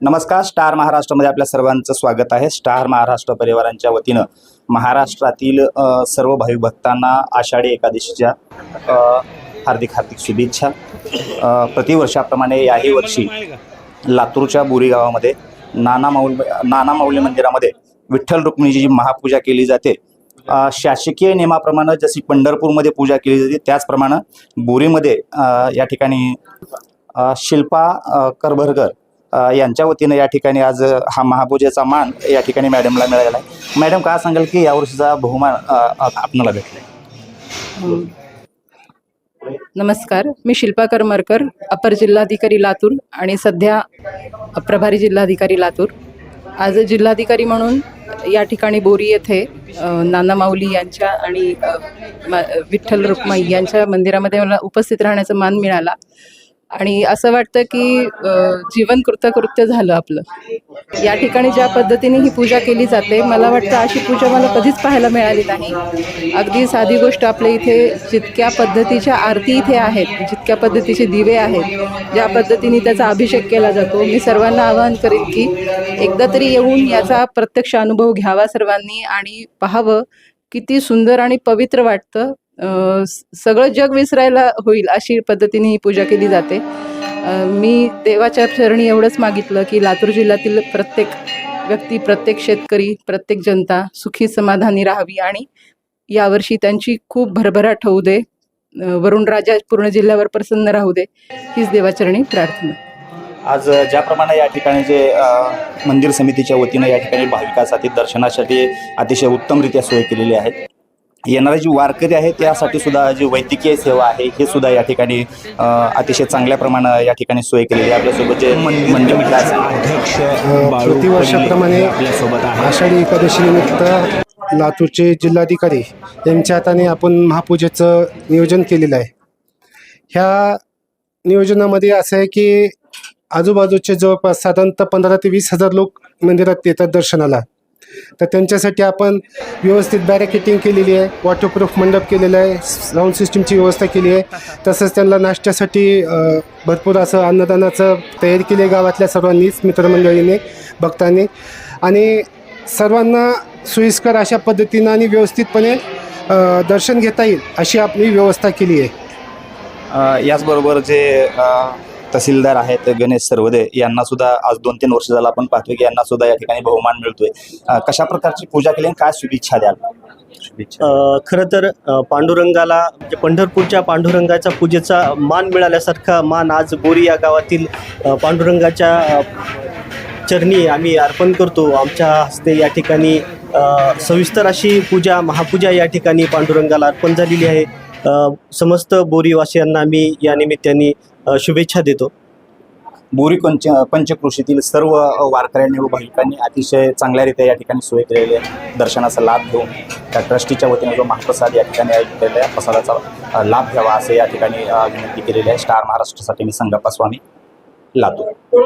नमस्कार स्टार महाराष्ट्रामध्ये आपल्या सर्वांचं स्वागत आहे. स्टार महाराष्ट्र परिवारांच्या वतीनं महाराष्ट्रातील सर्व भाविक भक्तांना आषाढी एकादशीच्या हार्दिक हार्दिक शुभेच्छा. प्रतिवर्षाप्रमाणे याही वर्षी लातूरच्या बोरी गावामध्ये नाना माऊल नाना माऊली मंदिरामध्ये विठ्ठल रुक्मिणीची जी महापूजा केली जाते. शासकीय नियमाप्रमाणे जशी पंढरपूरमध्ये पूजा केली जाते त्याचप्रमाणे बोरीमध्ये या ठिकाणी शिल्पा करभरकर यांच्या वतीनं या ठिकाणी आज हा महापूजेचा मान या ठिकाणी मॅडमला मिळालेला आहे. मॅडम काय सांगाल की यावर्षीचा बहुमान आपणाला भेटला नमस्कार. मी शिल्पा करमरकर अपर जिल्हाधिकारी लातूर आणि सध्या प्रभारी जिल्हाधिकारी लातूर. आज जिल्हाधिकारी म्हणून या ठिकाणी बोरी येथे नाना माऊली यांच्या आणि विठ्ठल रुक्माई यांच्या मंदिरामध्ये मला उपस्थित राहण्याचा मान मिळाला. आणि असं वाटतं की जीवन कृतकृत्य झालं आपलं. या ठिकाणी ज्या पद्धतीने ही पूजा केली जाते मला वाटतं अशी पूजा मला कधीच पाहायला मिळाली नाही. अगदी साधी गोष्ट आपल्या इथे जितक्या पद्धतीच्या आरती इथे आहेत जितक्या पद्धतीचे दिवे आहेत ज्या पद्धतीने त्याचा अभिषेक केला जातो मी सर्वांना आवाहन करेन की एकदा तरी येऊन याचा प्रत्यक्ष अनुभव घ्यावा सर्वांनी आणि पाहावं किती सुंदर आणि पवित्र वाटतं सगळं जग विसरायला होईल अशी पद्धतीने ही पूजा केली जाते. मी देवाच्या चरणी एवढंच मागितलं की लातूर जिल्ह्यातील प्रत्येक व्यक्ती प्रत्येक शेतकरी प्रत्येक जनता सुखी समाधानी राहावी आणि यावर्षी त्यांची खूप भरभराट होऊ दे. वरुण राजा पूर्ण जिल्ह्यावर प्रसन्न राहू दे. हीच देवाचरणी प्रार्थना. आज ज्याप्रमाणे या ठिकाणी जे मंदिर समितीच्या वतीनं या ठिकाणी भाविकासाठी दर्शनासाठी अतिशय उत्तमरित्या सोय केलेली आहे. येणारे जी वारकरी आहे त्यासाठी सुद्धा जी वैद्यकीय सेवा आहे हे सुद्धा या ठिकाणी अतिशय चांगल्या प्रमाणात या ठिकाणी सोय केलेली आहे. आपल्यासोबत जे मंदिर अध्यक्ष पडणे आपल्यासोबत आषाढी एकादशीनिमित्त लातूरचे जिल्हाधिकारी यांच्या हाताने आपण महापूजेचं नियोजन केलेलं आहे. ह्या नियोजनामध्ये असं आहे की आजूबाजूचे जवळपास साधारणतः पंधरा ते वीस हजार लोक मंदिरात येतात दर्शनाला. तर त्यांच्यासाठी आपण व्यवस्थित बॅरिकेटिंग केलेली आहे वॉटरप्रूफ मंडप केलेला आहे साऊंड सिस्टीमची व्यवस्था केली आहे. तसंच त्यांना नाश्त्यासाठी भरपूर असं अन्नदानाचं तयारी केली आहे गावातल्या सर्वांनीच मित्रमंडळीने भक्तांनी. आणि सर्वांना सोयीस्कर अशा पद्धतीनं आणि व्यवस्थितपणे दर्शन घेता येईल अशी आपली व्यवस्था केली आहे. याचबरोबर जे तहसीलदार आहेत गणेश सर्वदे यांना सुद्धा आज दोन तीन वर्ष झालं आपण पाहतोय की यांना सुद्धा या ठिकाणी बहुमान मिळतोय. कशा प्रकारची पूजा केली आणि काय शुभेच्छा द्याल? खरं तर पांडुरंगाला म्हणजे पंढरपूरच्या पांडुरंगाच्या पूजेचा मान मिळाल्यासारखा मान आज बोरी या गावातील पांडुरंगाच्या चरणी आम्ही अर्पण करतो. आमच्या हस्ते या ठिकाणी सविस्तर अशी पूजा महापूजा या ठिकाणी पांडुरंगाला अर्पण झालेली आहे. समस्त बोरीवासियांना मी या निमित्ताने शुभेच्छा देतो. बोरी पंच पंचकृषीतील सर्व वारकऱ्यांनी व भाविकांनी अतिशय चांगल्यारीत्या या ठिकाणी सोय केलेली आहे दर्शनाचा लाभ घेऊन त्या ट्रस्टीच्या वतीने जो महाप्रसाद या ठिकाणी आयोजित केलेला आहे प्रसादाचा लाभ घ्यावा असे या ठिकाणी विनंती केलेली आहे. स्टार महाराष्ट्रासाठी मी संगप्पा स्वामी लातूर.